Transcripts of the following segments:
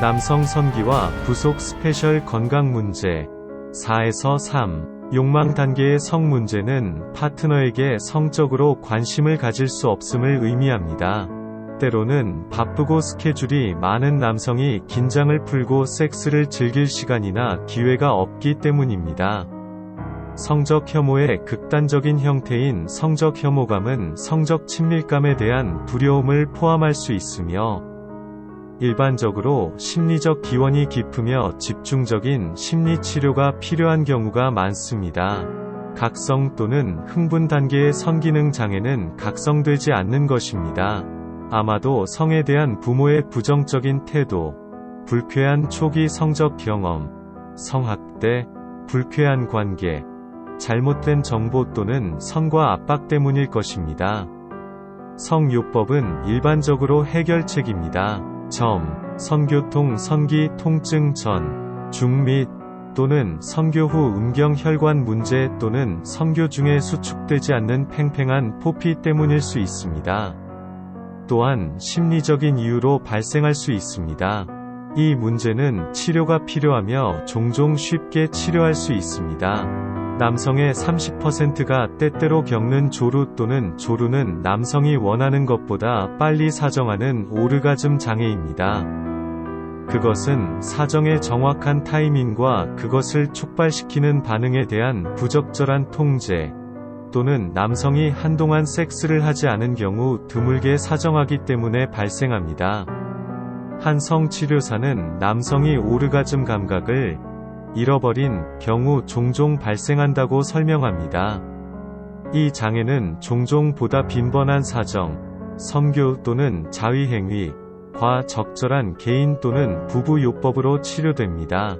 남성 선기와 부속 스페셜 건강 문제 4에서 3 욕망 단계의 성 문제는 파트너에게 성적으로 관심을 가질 수 없음을 의미합니다. 때로는 바쁘고 스케줄이 많은 남성이 긴장을 풀고 섹스를 즐길 시간이나 기회가 없기 때문입니다. 성적 혐오의 극단적인 형태인 성적 혐오감은 성적 친밀감에 대한 두려움을 포함할 수 있으며 일반적으로 심리적 기원이 깊으며 집중적인 심리 치료가 필요한 경우가 많습니다. 각성 또는 흥분 단계의 선기능 장애는 각성되지 않는 것입니다. 아마도 성에 대한 부모의 부정적인 태도, 불쾌한 초기 성적 경험, 성학대, 불쾌한 관계, 잘못된 정보 또는 성과 압박 때문일 것입니다. 성요법은 일반적으로 해결책입니다. 점, 선교통 선기 통증 전, 중 및 또는 선교 후 음경 혈관 문제 또는 선교 중에 수축되지 않는 팽팽한 포피 때문일 수 있습니다. 또한 심리적인 이유로 발생할 수 있습니다. 이 문제는 치료가 필요하며 종종 쉽게 치료할 수 있습니다. 남성의 30%가 때때로 겪는 조루 또는 조루는 남성이 원하는 것보다 빨리 사정하는 오르가즘 장애입니다. 그것은 사정의 정확한 타이밍과 그것을 촉발시키는 반응에 대한 부적절한 통제, 또는 남성이 한동안 섹스를 하지 않은 경우 드물게 사정하기 때문에 발생합니다. 한 성 치료사는 남성이 오르가즘 감각을 잃어버린 경우 종종 발생한다고 설명합니다. 이 장애는 종종 보다 빈번한 사정, 성교 또는 자위행위, 과 적절한 개인 또는 부부 요법으로 치료됩니다.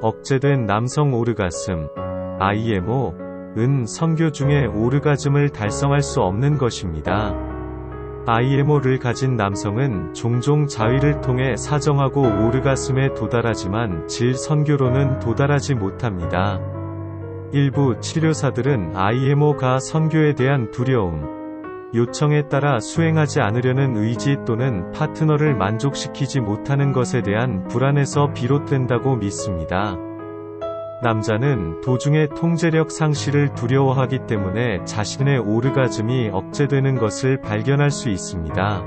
억제된 남성 오르가슴, IMO, 은 성교 중에 오르가즘을 달성할 수 없는 것입니다. IMO를 가진 남성은 종종 자위를 통해 사정하고 오르가슴에 도달하지만 질 선교로는 도달하지 못합니다. 일부 치료사들은 IMO가 선교에 대한 두려움, 요청에 따라 수행하지 않으려는 의지 또는 파트너를 만족시키지 못하는 것에 대한 불안에서 비롯된다고 믿습니다. 남자는 도중의 통제력 상실을 두려워하기 때문에 자신의 오르가즘이 억제되는 것을 발견할 수 있습니다.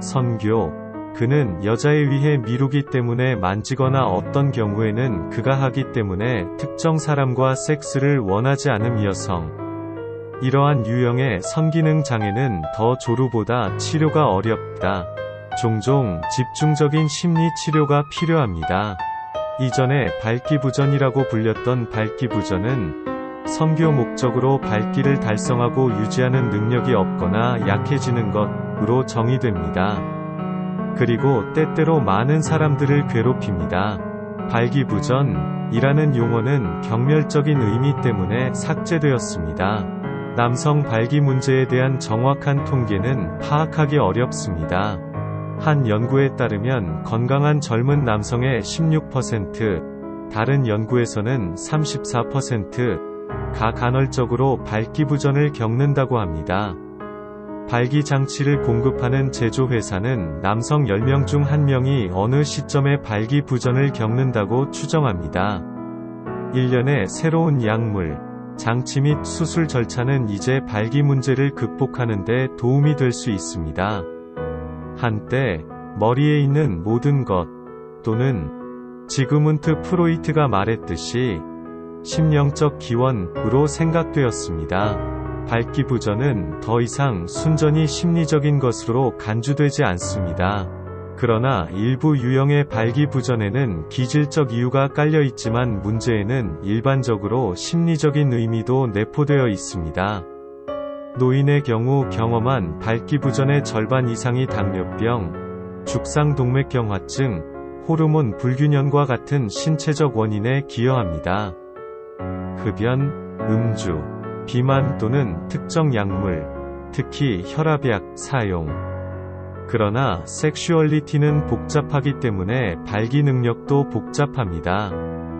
선교. 그는 여자에 의해 미루기 때문에 만지거나 어떤 경우에는 그가 하기 때문에 특정 사람과 섹스를 원하지 않음 여성. 이러한 유형의 선기능 장애는 더 조루보다 치료가 어렵다. 종종 집중적인 심리 치료가 필요합니다. 이전에 발기부전이라고 불렸던 발기부전은 선교 목적으로 발기를 달성하고 유지하는 능력이 없거나 약해지는 것으로 정의됩니다. 그리고 때때로 많은 사람들을 괴롭힙니다. 발기부전이라는 용어는 경멸적인 의미 때문에 삭제되었습니다. 남성 발기 문제에 대한 정확한 통계는 파악하기 어렵습니다. 한 연구에 따르면 건강한 젊은 남성의 16%, 다른 연구에서는 34%가 간헐적으로 발기부전을 겪는다고 합니다. 발기 장치를 공급하는 제조회사는 남성 10명 중 1명이 어느 시점에 발기 부전을 겪는다고 추정합니다. 1년에 새로운 약물, 장치 및 수술 절차는 이제 발기 문제를 극복하는 데 도움이 될 수 있습니다. 한때 머리에 있는 모든 것 또는 지그문트 프로이트가 말했듯이 심령적 기원으로 생각되었습니다. 발기부전은 더 이상 순전히 심리적인 것으로 간주되지 않습니다. 그러나 일부 유형의 발기부전에는 기질적 이유가 깔려 있지만 문제에는 일반적으로 심리적인 의미도 내포되어 있습니다. 노인의 경우 경험한 발기부전의 절반 이상이 당뇨병, 죽상동맥경화증, 호르몬 불균형과 같은 신체적 원인에 기여합니다. 흡연, 음주, 비만 또는 특정 약물, 특히 혈압약 사용. 그러나 섹슈얼리티는 복잡하기 때문에 발기 능력도 복잡합니다.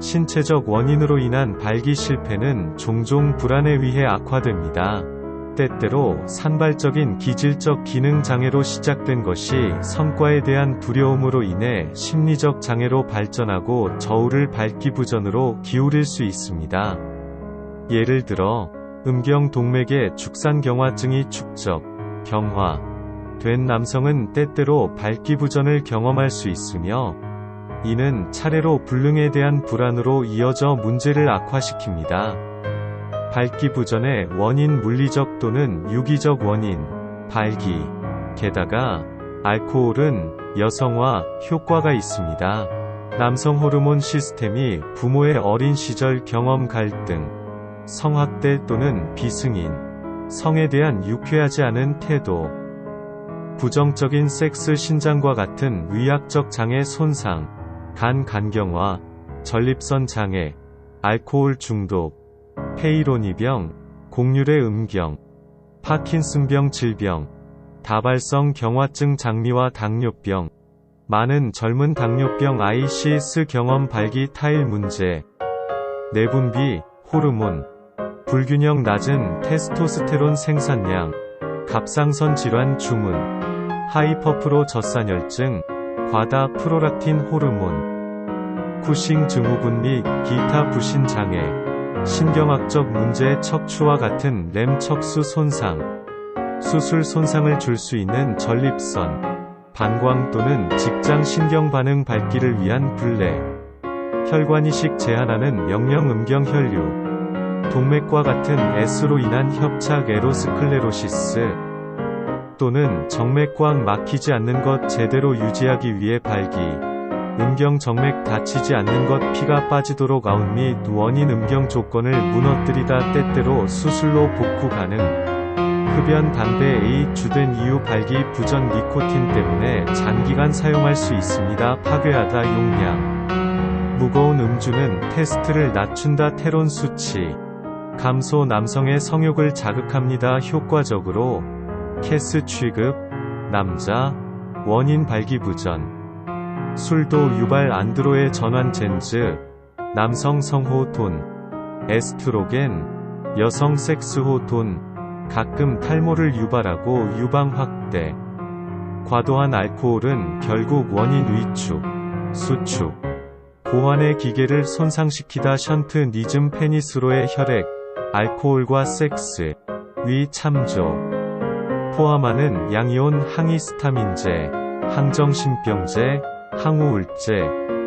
신체적 원인으로 인한 발기 실패는 종종 불안에 의해 악화됩니다. 때때로 산발적인 기질적 기능 장애로 시작된 것이 성과에 대한 두려움으로 인해 심리적 장애로 발전하고 저울을 발기부전으로 기울일 수 있습니다. 예를 들어 음경 동맥의 축산경화증이 축적, 경화 된 남성은 때때로 발기부전을 경험할 수 있으며 이는 차례로 불능에 대한 불안으로 이어져 문제를 악화시킵니다. 발기부전의 원인 물리적 또는 유기적 원인, 발기. 게다가 알코올은 여성화 효과가 있습니다. 남성 호르몬 시스템이 부모의 어린 시절 경험 갈등, 성학대 또는 비승인, 성에 대한 유쾌하지 않은 태도, 부정적인 섹스 신장과 같은 의학적 장애 손상, 간 간경화, 전립선 장애, 알코올 중독, 페이로니병, 공률의 음경, 파킨슨병 질병, 다발성 경화증 장미와 당뇨병, 많은 젊은 당뇨병 ICS 경험 발기 타일 문제, 내분비, 호르몬, 불균형 낮은 테스토스테론 생산량, 갑상선 질환 주문, 하이퍼프로 젖산혈증, 과다 프로락틴 호르몬, 쿠싱 증후군 및 기타 부신 장애, 신경학적 문제 척추와 같은 램 척수 손상, 수술 손상을 줄 수 있는 전립선, 방광 또는 직장 신경 반응 밝기를 위한 블레, 혈관 이식 제한하는 명령 음경 혈류, 동맥과 같은 S로 인한 협착 에로스클레로시스, 또는 정맥꽉 막히지 않는 것 제대로 유지하기 위해 발기, 음경 정맥 다치지 않는 것 피가 빠지도록 아웃 및 원인 음경 조건을 무너뜨리다 때때로 수술로 복구 가능. 흡연 담배 A 주된 이유 발기 부전 니코틴 때문에 장기간 사용할 수 있습니다. 파괴하다 용량. 무거운 음주는 테스트를 낮춘다 테론 수치. 감소 남성의 성욕을 자극합니다. 효과적으로 캐스 취급, 남자, 원인 발기부전. 술도 유발 안드로의 전환 젠즈, 남성 성호톤, 에스트로겐, 여성 섹스호톤, 가끔 탈모를 유발하고 유방 확대. 과도한 알코올은 결국 원인 위축, 수축, 고환의 기계를 손상시키다 션트 니즘 페니스로의 혈액, 알코올과 섹스, 위 참조. 포함하는 양이온 항히스타민제, 항정신병제, 항우울제,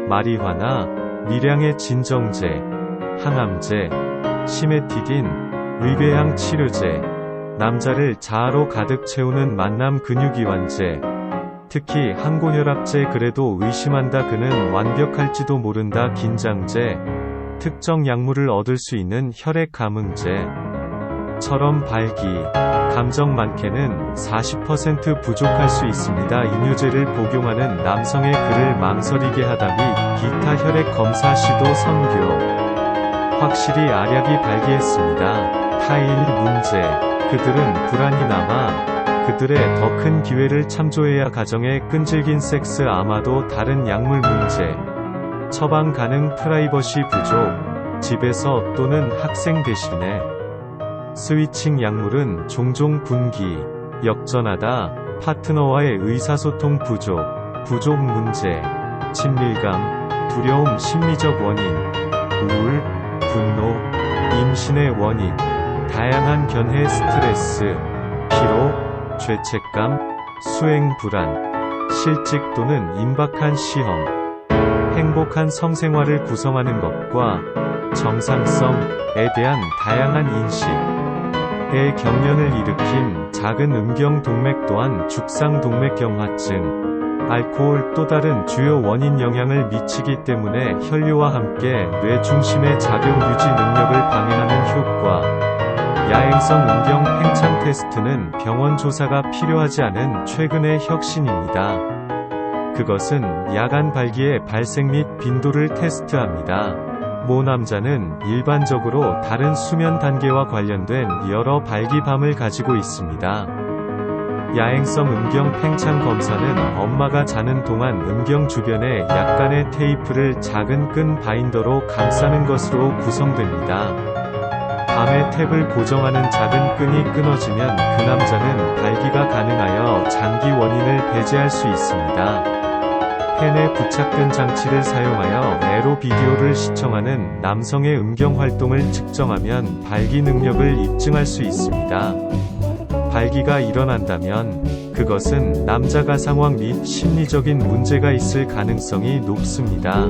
마리화나, 미량의 진정제, 항암제, 시메티딘, 위궤양 치료제, 남자를 자아로 가득 채우는 만남 근육이완제, 특히 항고혈압제 그래도 의심한다 그는 완벽할지도 모른다 긴장제, 특정 약물을 얻을 수 있는 혈액 감응제, 처럼 발기, 감정 많게는 40% 부족할 수 있습니다. 이뇨제를 복용하는 남성의 그를 망설이게 하다 및 기타 혈액 검사 시도 선교. 확실히 알약이 발기했습니다. 타일 문제. 그들은 불안이 남아 그들의 더 큰 기회를 참조해야 가정의 끈질긴 섹스 아마도 다른 약물 문제. 처방 가능 프라이버시 부족. 집에서 또는 학생 대신에 스위칭 약물은 종종 분기, 역전하다, 파트너와의 의사소통 부족, 부족 문제, 친밀감, 두려움 심리적 원인, 우울, 분노, 임신의 원인, 다양한 견해 스트레스, 피로, 죄책감, 수행 불안, 실직 또는 임박한 시험, 행복한 성생활을 구성하는 것과 정상성에 대한 다양한 인식, 의 경련을 일으킨 작은 음경 동맥 또한 죽상 동맥경화증, 알코올 또 다른 주요 원인 영향을 미치기 때문에 혈류와 함께 뇌 중심의 작용 유지 능력을 방해하는 효과. 야행성 음경 팽창 테스트는 병원 조사가 필요하지 않은 최근의 혁신입니다. 그것은 야간 발기의 발생 및 빈도를 테스트합니다. 모 남자는 일반적으로 다른 수면 단계와 관련된 여러 발기밤을 가지고 있습니다. 야행성 음경 팽창 검사는 엄마가 자는 동안 음경 주변에 약간의 테이프를 작은 끈 바인더로 감싸는 것으로 구성됩니다. 밤에 탭을 고정하는 작은 끈이 끊어지면 그 남자는 발기가 가능하여 장기 원인을 배제할 수 있습니다. 펜에 부착된 장치를 사용하여 에로 비디오를 시청하는 남성의 음경 활동을 측정하면 발기 능력을 입증할 수 있습니다. 발기가 일어난다면 그것은 남자가 상황 및 심리적인 문제가 있을 가능성이 높습니다.